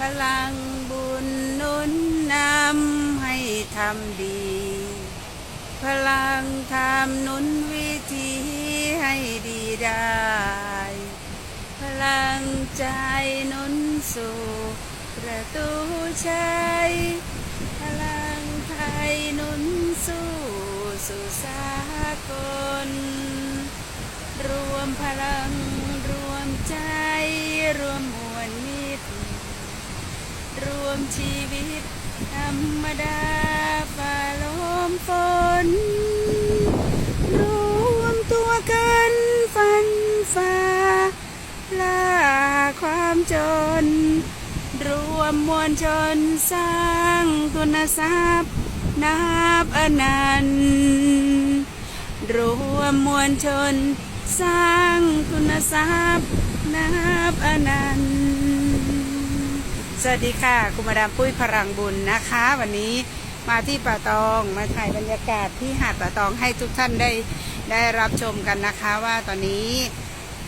พลังบุญนุนนำให้ทำดี พลังธรรมนุนวิธีให้ดีได้ พลังใจนุนสู่ประตูชัยพลังไทยนุนสู้สู่สากล รวมพลังรวมใจ รวมมวลมิตร รวมชีวิต ธรรมดาฝ่าลมฝน รวมตัวกันฟันฝ่าล่าความจน รวมมวลชนสร้างทุนทรัพย์นับอนันต์รวมมวลชนสร้างทุนทรัพย์นับอนันต์ สวัสดีค่ะ คุณมาดามปุ้ยพลังบุญนะคะ วันนี้มาที่ป่าตองมาถ่ายบรรยากาศที่หาดป่าตองให้ทุกท่านได้ได้รับชมกันนะคะว่าตอนนี้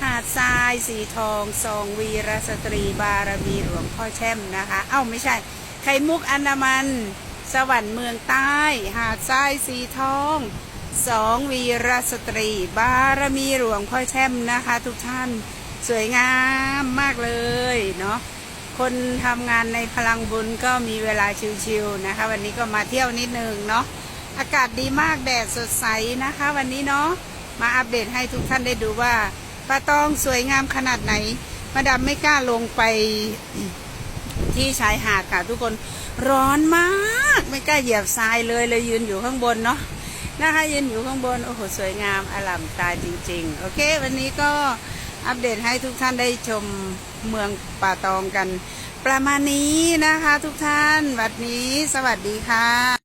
หาดทรายสีทองซองวีรสตรีบารมีหลวงพ่อแช่มนะคะ เอ้าไม่ใช่ ไข่มุกอันดามัน สวรรค์เมืองใต้ หาดทรายสีทองสองวีรสตรี บารมีหลวงพ่อแช่มนะคะ ทุกท่านสวยงามมากเลยเนาะ คนทำงานในพลังบุญก็มีเวลาชิวๆนะคะ วันนี้ก็มาเที่ยวนิดนึงเนาะอากาศดีมากแดดสดใสนะคะ วันนี้เนาะมาอัปเดตให้ทุกท่านได้ดูว่าปลาตองสวยงามขนาดไหนมาดามไม่กล้าลงไปที่ชายหาดค่ะทุกคนร้อนมากไม่กล้าเหยียบทรายเลยเลยยืนอยู่ข้างบนเนาะนะคะยืนอยู่ข้างบนโอ้โหสวยงามอลัมตาจริง ๆ โอเค วันนี้ก็ อัปเดตให้ทุกท่านได้ชมเมืองป่าตองกัน ประมาณนี้นะคะทุกท่านวันนี้สวัสดีค่ะ